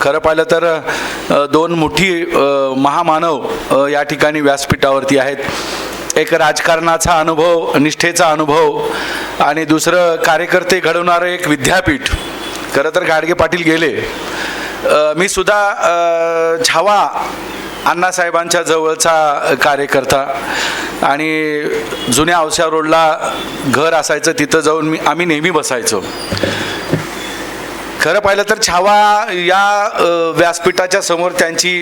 खरं पाहिलं तर दोन मोठी महामानव या ठिकाणी व्यासपीठावरती आहेत. एक राजकारणाचा अनुभव निष्ठेचा अनुभव आणि दुसरं कार्यकर्ते घडवणारं एक विद्यापीठ. खरं तर गाडगे पाटील गेले. मी सुद्धा छावा अण्णासाहेबांच्या जवळचा कार्यकर्ता आणि जुन्या औसा रोडला घर असायचं तिथं जाऊन मी आम्ही नेहमी बसायचो. खरं पाहिलं तर छावा या व्यासपीठाच्या समोर त्यांची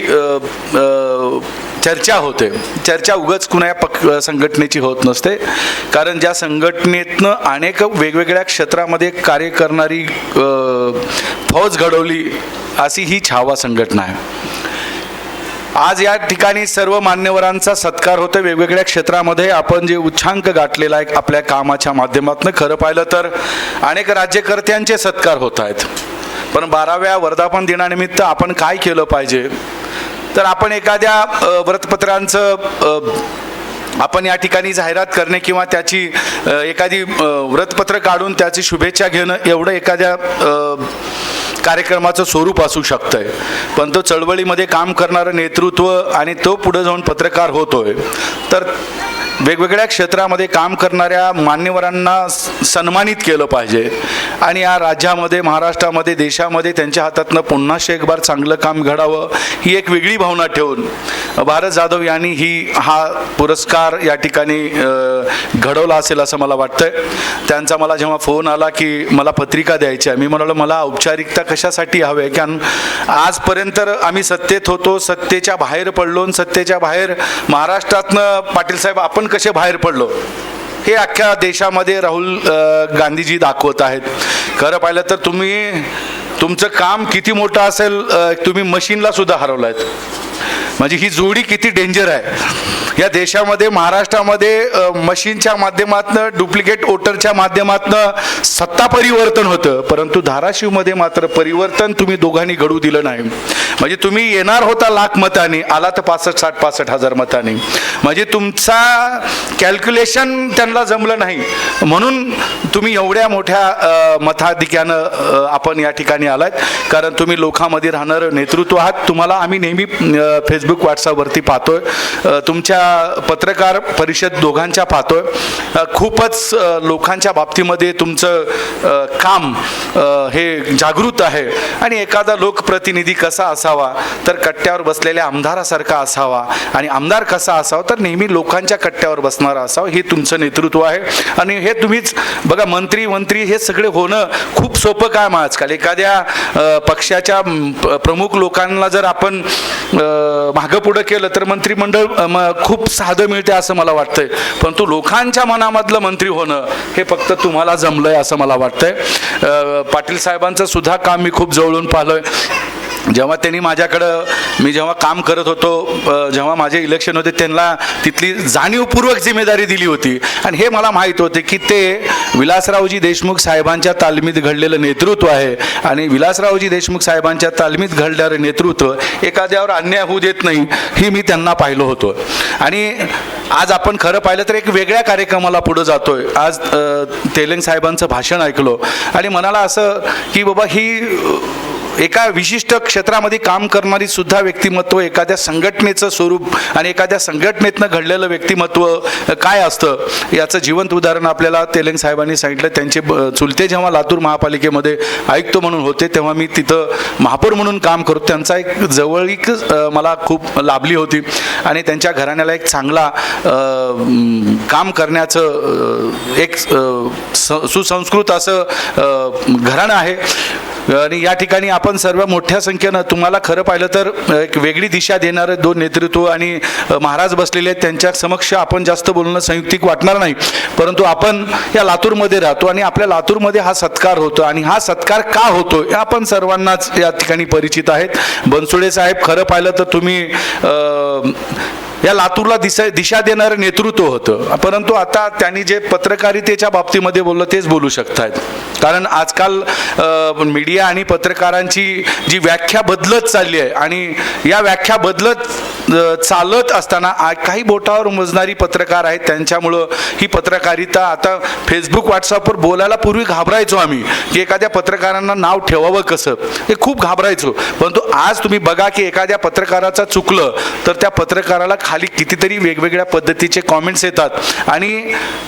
चर्चा होते. चर्चा उगच कुणा पक् संघटनेची होत नसते. कारण ज्या संघटनेतनं अनेक वेगवेगळ्या क्षेत्रामध्ये कार्य करणारी फौज घडवली अशी ही छावा संघटना आहे. आज या ठिकाणी सर्व मान्यवरांचा सत्कार होतो वेगवेगळ्या क्षेत्रामध्ये आपण जे उच्चांक गाठलेला आहे आपल्या कामाच्या माध्यमातून खरं पाहिलं तर अनेक राज्यकर्त्यांचे सत्कार होत आहेत. पण बाराव्या वर्धापन दिनानिमित्त आपण काय केलं पाहिजे? तर आपण एखाद्या व्रतपत्रांचं आपण या ठिकाणी जाहिरात करणे किंवा त्याची एखादी व्रतपत्र काढून त्याची शुभेच्छा घेणं एवढं एखाद्या कार्यक्रमाचं स्वरूप असू शकतंय. पण तो चळवळीमध्ये काम करणारं नेतृत्व आणि तो पुढे जाऊन पत्रकार होतोय. तर वेगवेगळ्या क्षेत्रामध्ये काम करणाऱ्या मान्यवरांना स- सन्मानित केलं पाहिजे. आणि या राज्यामध्ये महाराष्ट्रामध्ये देशामध्ये त्यांच्या हातातनं पुन्हा शेकबार चांगलं काम घडावं ही एक वेगळी भावना ठेवून भारत जाधव यांनी ही हा पुरस्कार या ठिकाणी घडवला असेल असं मला वाटतंय. त्यांचा मला जेव्हा फोन आला की मला पत्रिका द्यायची आहे मी म्हणालो मला औपचारिकता कशासाठी हवी आहे? कारण आजपर्यंत आम्ही सत्तेत होतो सत्तेच्या बाहेर पडलो आणि सत्तेच्या बाहेर महाराष्ट्रातनं पाटील साहेब आपण कसे बाहेर पडलो? हे अख्ख्या देशामध्ये राहुल गांधीजी दाखवत आहेत. खरं पाहिलं तर तुम्ही तुमचं काम किती मोठं असेल तुम्ही मशीनला सुद्धा हरवलं आहेत म्हणजे ही जोडी किती डेंजर आहे. या देशामध्ये महाराष्ट्रामध्ये मशीनच्या माध्यमातनं डुप्लिकेट वोटरच्या माध्यमातनं सत्ता परिवर्तन होतं. परंतु धाराशिवमध्ये मात्र परिवर्तन तुम्ही दोघांनी घडू दिलं नाही. म्हणजे तुम्ही येणार होता लाख मतांनी आला तर पासष्ट साठ पासष्ट हजार मतांनी. म्हणजे तुमचा कॅल्क्युलेशन त्यांना जमलं नाही. म्हणून तुम्ही एवढ्या मोठ्या मताधिक्यानं आपण या ठिकाणी आलात. कारण तुम्ही लोकांमध्ये राहणारं नेतृत्व आहात. तुम्हाला आम्ही नेहमी फेसबुक व्हॉट्सअपवरती पाहतोय. तुमच्या पत्रकार परिषद दोघांच्या पाहतोय. खूपच लोकांच्या बाबतीमध्ये तुमचं काम हे जागृत आहे. आणि एखादा लोकप्रतिनिधी कसा असावा तर कट्ट्यावर बसलेल्या आमदारासारखा असावा. आणि आमदार कसा असावा तर नेहमी लोकांच्या कट्ट्यावर बसणारा असावा हे तुमचं नेतृत्व आहे. आणि हे तुम्हीच बघा मंत्री मंत्री हे सगळे होणं खूप सोपं काम आजकाल. एखाद्या पक्षाच्या प्रमुख लोकांना जर आपण मागं पुढं केलं तर मंत्रिमंडळ खूप खूप साधं मिळते असं मला वाटतंय. परंतु लोकांच्या मनामधलं मंत्री होणं हे फक्त तुम्हाला जमलंय असं मला वाटतंय. पाटील साहेबांचं सुद्धा काम मी खूप जवळून पाहिलंय. जेव्हा त्यांनी माझ्याकडं मी जेव्हा काम करत होतो जेव्हा माझे इलेक्शन होते त्यांना तिथली जाणीवपूर्वक जिम्मेदारी दिली होती. आणि हे मला माहीत होते की ते विलासरावजी देशमुख साहेबांच्या तालमीत घडलेलं नेतृत्व आहे. आणि विलासरावजी देशमुख साहेबांच्या तालमीत घडणारं नेतृत्व एखाद्यावर अन्याय होऊ देत नाही ही मी त्यांना पाहिलं होतं. आणि आज आपण खरं पाहिलं तर एक वेगळ्या कार्यक्रमाला पुढं जातोय. आज तेलंग साहेबांचं भाषण ऐकलो. आणि मनाला असं की बाबा ही एका विशिष्ट क्षेत्रामध्ये काम करणारी सुद्धा व्यक्तिमत्व एखाद्या संघटनेचं स्वरूप आणि एखाद्या संघटनेतनं घडलेलं व्यक्तिमत्व काय असतं? याचं जिवंत उदाहरण आपल्याला तेलंग साहेबांनी सांगितलं. त्यांचे चुलते जेव्हा लातूर महापालिकेमध्ये आयुक्त म्हणून होते तेव्हा मी तिथं महापौर म्हणून काम करतो त्यांचा एक जवळीक मला खूप लाभली होती. आणि त्यांच्या घराण्याला एक चांगला काम करण्याचं एक स- सुसंस्कृत असं घराणं आहे. आणि या ठिकाणी आपण सर्व मोठ्या संख्येनं तुम्हाला खरं पाहिलं तर एक वेगळी दिशा देणारे दोन नेतृत्व आणि महाराज बसलेले आहेत. त्यांच्या समक्ष आपण जास्त बोलणं संयुक्तिक वाटणार नाही. परंतु आपण या लातूरमध्ये राहतो आणि आपल्या लातूरमध्ये हा सत्कार होतो. आणि हा सत्कार का होतो हे आपण सर्वांनाच या ठिकाणी परिचित आहेत. बनसुडे साहेब खरं पाहिलं तर तुम्ही या लातूरला दिशा दिशा देणारं नेतृत्व होतं. परंतु आता त्यांनी जे पत्रकारितेच्या बाबतीमध्ये बोललं तेच बोलू शकतायत. कारण आजकाल मीडिया आणि पत्रकारांची जी व्याख्या बदलत चालली आहे आणि या व्याख्या बदलत चालत असताना काही बोटावर मोजणारी पत्रकार आहेत. त्यांच्यामुळं ही पत्रकारिता आता फेसबुक व्हॉट्सअपवर बोलायला पूर्वी घाबरायचो आम्ही की एखाद्या पत्रकारांना नाव ठेवावं कसं? हे खूप घाबरायचो. परंतु आज तुम्ही बघा की एखाद्या पत्रकाराचं चुकलं तर त्या पत्रकाराला खाली कितीतरी वेगवेगळ्या पद्धतीचे कॉमेंट्स येतात. आणि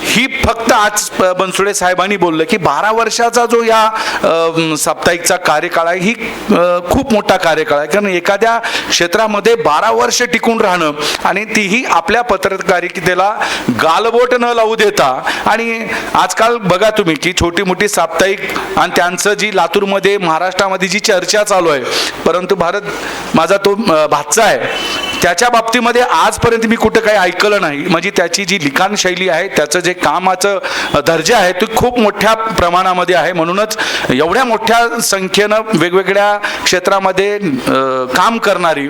ही फक्त आज बनसुडे साहेबांनी बोललं की बारा वर्षाचा जो या साप्ताहिकचा कार्यकाळ आहे ही खूप मोठा कार्यकाळ आहे. कारण एखाद्या क्षेत्रामध्ये बारा वर्ष टिकून राहणं आणि तीही आपल्या पत्रकारितेला गालबोट न लावू देता. आणि आजकाल बघा तुम्ही की छोटी मोठी साप्ताहिक आणि त्यांचं जी लातूरमध्ये महाराष्ट्रामध्ये जी चर्चा चालू आहे परंतु भारत माझा तो भातचा आहे. त्याच्या बाबतीमध्ये आजपर्यंत मी कुठं काही ऐकलं नाही. म्हणजे त्याची जी लिखाण शैली आहे त्याचं जे कामाचं दर्जा आहे ते खूप मोठ्या प्रमाणामध्ये आहे. म्हणूनच एवढ्या मोठ्या संख्येनं वेगवेगळ्या क्षेत्रामध्ये काम करणारी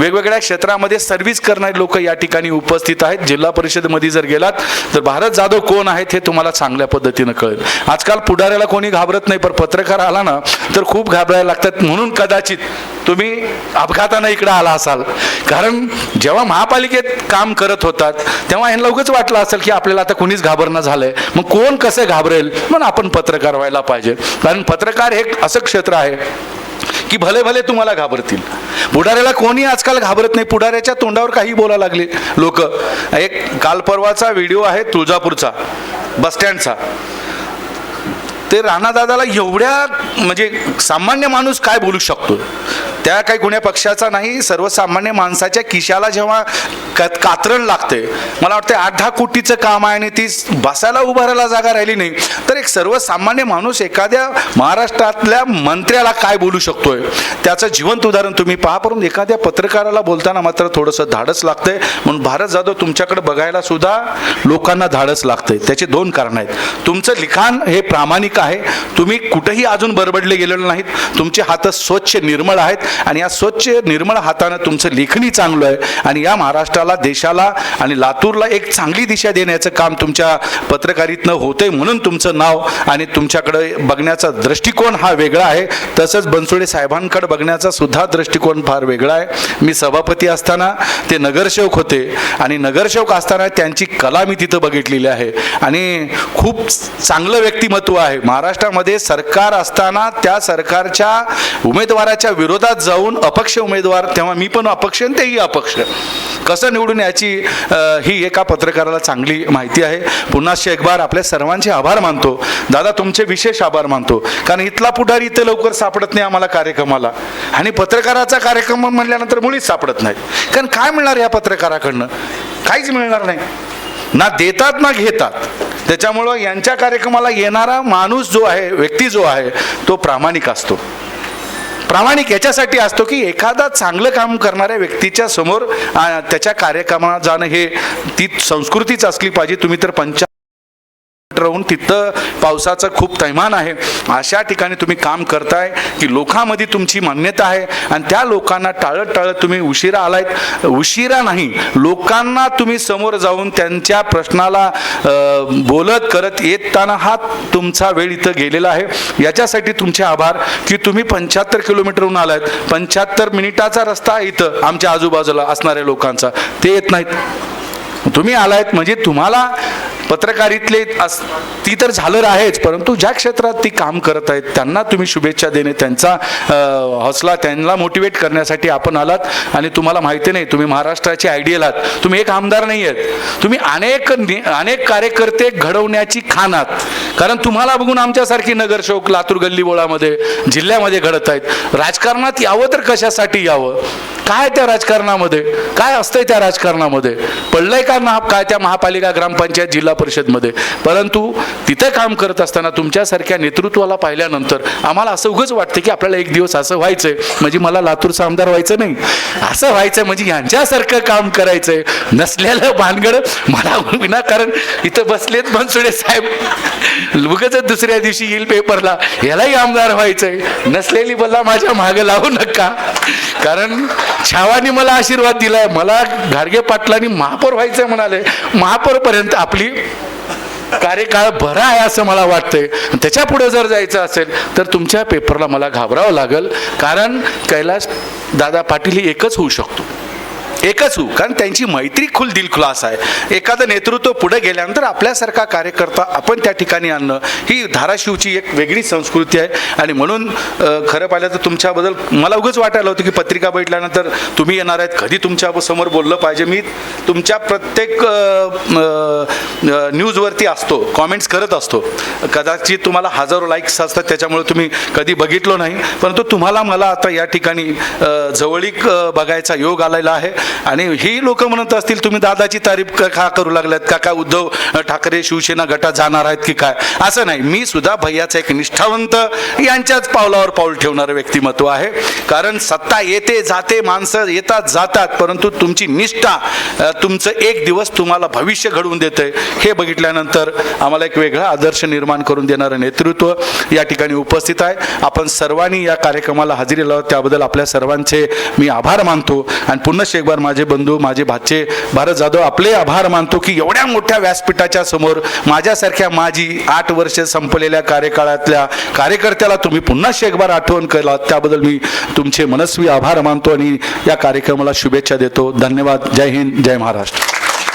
वेगवेगळ्या क्षेत्रामध्ये सर्व्हिस करणारे लोक या ठिकाणी उपस्थित आहेत. जिल्हा परिषदमध्ये जर गेलात तर भारत जाधव कोण आहेत हे तुम्हाला चांगल्या पद्धतीनं कळेल. आजकाल पुढाऱ्याला कोणी घाबरत नाही पण पत्रकार आला ना तर खूप घाबरायला लागतात. म्हणून कदाचित तुम्ही अपघातानं इकडे आला असाल. कारण जेव्हा महापालिकेत काम करत होतात तेव्हा यांना उगच वाटलं असेल की आपल्याला आता कुणीच घाबरणं झालंय. मग कोण कसं घाबरेल? म्हणून आपण पत्रकार व्हायला पाहिजे. कारण पत्रकार हे एक असं क्षेत्र आहे की भले भले तुम्हाला घाबरतील. पुढाऱ्याला कोणी आजकाल घाबरत नाही. पुढाऱ्याच्या तोंडावर काही बोलायला लागले लोक. एक काल परवाचा व्हिडिओ आहे तुळजापूरचा बसस्टँडचा ते राणादादाला एवढ्या म्हणजे सामान्य माणूस काय बोलू शकतो? त्या काही गुन्हे पक्षाचा नाही सर्वसामान्य माणसाच्या खिशाला जेव्हा क कात्रण लागते मला वाटतं आठ दहा कोटीचं काम आहे आणि ती बसायला उभारायला जागा राहिली नाही तर एक सर्वसामान्य माणूस एखाद्या महाराष्ट्रातल्या मंत्र्याला काय बोलू शकतोय? त्याचं जिवंत उदाहरण तुम्ही पहा परंतु एखाद्या पत्रकाराला बोलताना मात्र थोडंसं धाडस लागतंय. म्हणून भारत जाधव तुमच्याकडे बघायला सुद्धा लोकांना धाडस लागतंय. त्याचे दोन कारण आहेत. तुमचं लिखाण हे प्रामाणिक आहे. तुम्ही कुठेही अजून बरबडले गेलेले नाहीत. तुमचे हात स्वच्छ निर्मळ आहेत. आणि या स्वच्छ निर्मळ हातानं तुमचं लेखणी चांगलं आहे. आणि या महाराष्ट्राला देशाला आणि लातूरला एक चांगली दिशा देण्याचं काम तुमच्या पत्रकारितनं होतंय म्हणून तुमचं नाव आणि तुमच्याकडे बघण्याचा दृष्टिकोन हा वेगळा आहे. तसंच बनसोडे साहेबांकडे बघण्याचा सुद्धा दृष्टिकोन फार वेगळा आहे. मी सभापती असताना ते नगरसेवक होते आणि नगरसेवक असताना त्यांची कला मी तिथं बघितलेली आहे. आणि खूप चांगलं व्यक्तिमत्व आहे. महाराष्ट्रामध्ये सरकार असताना त्या सरकारच्या उमेदवाराच्या विरोधात जाऊन अपक्ष उमेदवार तेव्हा मी पण अपक्ष आणि तेही अपक्ष. कसं निवडून याची ही एका पत्रकाराला चांगली माहिती आहे. पुन्हा शेखबार आपल्या सर्वांचे आभार मानतो. दादा तुमचे विशेष आभार मानतो. कारण इथला पुढारी इथे लवकर सापडत नाही आम्हाला कार्यक्रमाला. आणि पत्रकाराचा कार्यक्रम म्हणल्यानंतर मुळीच सापडत नाही. कारण काय मिळणार या पत्रकाराकडनं? काहीच मिळणार नाही. ना देतात ना घेतात. त्याच्यामुळं यांच्या कार्यक्रमाला येणारा माणूस जो आहे व्यक्ती जो आहे तो प्रामाणिक असतो. प्रामाणिक याच्यासाठी असतो की एखादा चांगलं काम करणाऱ्या व्यक्तीच्या समोर त्याच्या कार्यक्रमात जाणं हे ती संस्कृतीच असली पाहिजे. तुम्ही तर पंचा राहून तिथं पावसाचं खूप तैमान आहे. अशा ठिकाणी तुम्ही काम करताय की लोकांमध्ये तुमची मान्यता आहे आणि त्या लोकांना टाळत टाळत तुम्ही उशिरा आलायत. उशिरा नाही लोकांना तुम्ही समोर जाऊन त्यांच्या प्रश्नाला बोलत करत येताना हा तुमचा वेळ इथं गेलेला आहे. याच्यासाठी तुमचे आभार की तुम्ही पंच्याहत्तर किलोमीटरहून आलायत. पंच्याहत्तर मिनिटाचा रस्ता आहे इथं आमच्या आजूबाजूला असणाऱ्या लोकांचा. ते येत नाहीत. तुम्ही आलायत म्हणजे तुम्हाला पत्रकारितले अस ती तर झालं आहेच परंतु ज्या क्षेत्रात ती काम करत आहेत त्यांना तुम्ही शुभेच्छा देणे त्यांचा हौसला त्यांना मोटिवेट करण्यासाठी आपण आलात आणि तुम्हाला माहिती नाही तुम्ही महाराष्ट्राचे आयडियल आहात. तुम्ही एक आमदार नाही आहेत तुम्ही अनेक नि- अनेक कार्यकर्ते घडवण्याची खाण आहात. कारण तुम्हाला बघून आमच्यासारखी नगरशोक लातूर गल्लीबोळामध्ये जिल्ह्यामध्ये घडत आहेत. राजकारणात यावं तर कशासाठी यावं? काय त्या राजकारणामध्ये? काय असतंय त्या राजकारणामध्ये? पडलंय का महा काय त्या महापालिका ग्रामपंचायत जिल्हा परिषदमध्ये. परंतु तिथं काम करत असताना तुमच्यासारख्या नेतृत्वाला पाहिल्यानंतर आम्हाला असं उगंच वाटतं की आपल्याला एक दिवस असं व्हायचंय. म्हणजे मला लातूरचा आमदार व्हायचं नाही. असं व्हायचं म्हणजे यांच्यासारखं काम करायचंय. नसलेलं भानगड मला विनाकारण इथं बसलेत बनसुडे साहेब. उगच दुसऱ्या दिवशी येईल पेपरला. यालाही आमदार व्हायचंय. नसलेली बल्ला माझ्या मागं लावू नका. कारण छावानी मला आशीर्वाद दिलाय. मला घाडगे पाटलांनी महापौर असे म्हणाले. महापौरपर्यंत आपली कार्यकाळ भरा आहे असं मला वाटतंय. त्याच्या पुढे जर जायचं असेल तर तुमच्या पेपरला मला घाबरावं लागेल. कारण कैलास दादा पाटील ही एकच होऊ शकतो. एकच होऊ. कारण त्यांची मैत्री खुल दिलखुलास आहे. एखादं नेतृत्व पुढे गेल्यानंतर आपल्यासारखा कार्यकर्ता आपण त्या ठिकाणी आणणं ही धाराशिवची एक वेगळी संस्कृती आहे. आणि म्हणून खरं पाहिलं तर तुमच्याबद्दल मला उगंच वाटायला होतं की पत्रिका बैठल्यानंतर तुम्ही येणार आहेत. कधी तुमच्यासमोर बोललं पाहिजे. मी तुमच्या प्रत्येक न्यूजवरती असतो. कॉमेंट्स करत असतो. कदाचित तुम्हाला हजारो लाईक्स असतात. त्याच्यामुळे तुम्ही कधी बघितलो नाही. परंतु तुम्हाला मला आता या ठिकाणी जवळीक बघायचा योग आलेला आहे. आणि ही लोक म्हणत असतील तुम्ही दादाची तारीफ का करू लागल्यात? का काय उद्धव ठाकरे शिवसेना गटात जाणार आहेत की काय? असं नाही. मी सुद्धा भैयाचा एक निष्ठावंत यांच्याच पावलावर पाऊल ठेवणारं व्यक्तिमत्व आहे. कारण सत्ता येते जाते माणसं येतात जातात परंतु तुमची निष्ठा तुमचं एक दिवस तुम्हाला भविष्य घडवून देते हे बघितल्यानंतर आम्हाला एक वेगळा आदर्श निर्माण करून देणारं नेतृत्व या ठिकाणी उपस्थित आहे. आपण सर्वांनी या कार्यक्रमाला हजेरी लावत त्याबद्दल आपल्या सर्वांचे मी आभार मानतो. आणि पुन्हा एक बार माझे बंधू माझे भाचे. भारत जाधव आपले आभार मानतो की एवढ्या मोठ्या व्यासपीठाच्या समोर माझ्यासारख्या माझी आठ वर्ष संपलेल्या कार्यकाळातल्या कार्यकर्त्याला तुम्ही पुन्हा एक बार आठवण केला. त्याबद्दल मी तुमचे मनस्वी आभार मानतो आणि या कार्यक्रमाला शुभेच्छा देतो. धन्यवाद. जय हिंद जय महाराष्ट्र.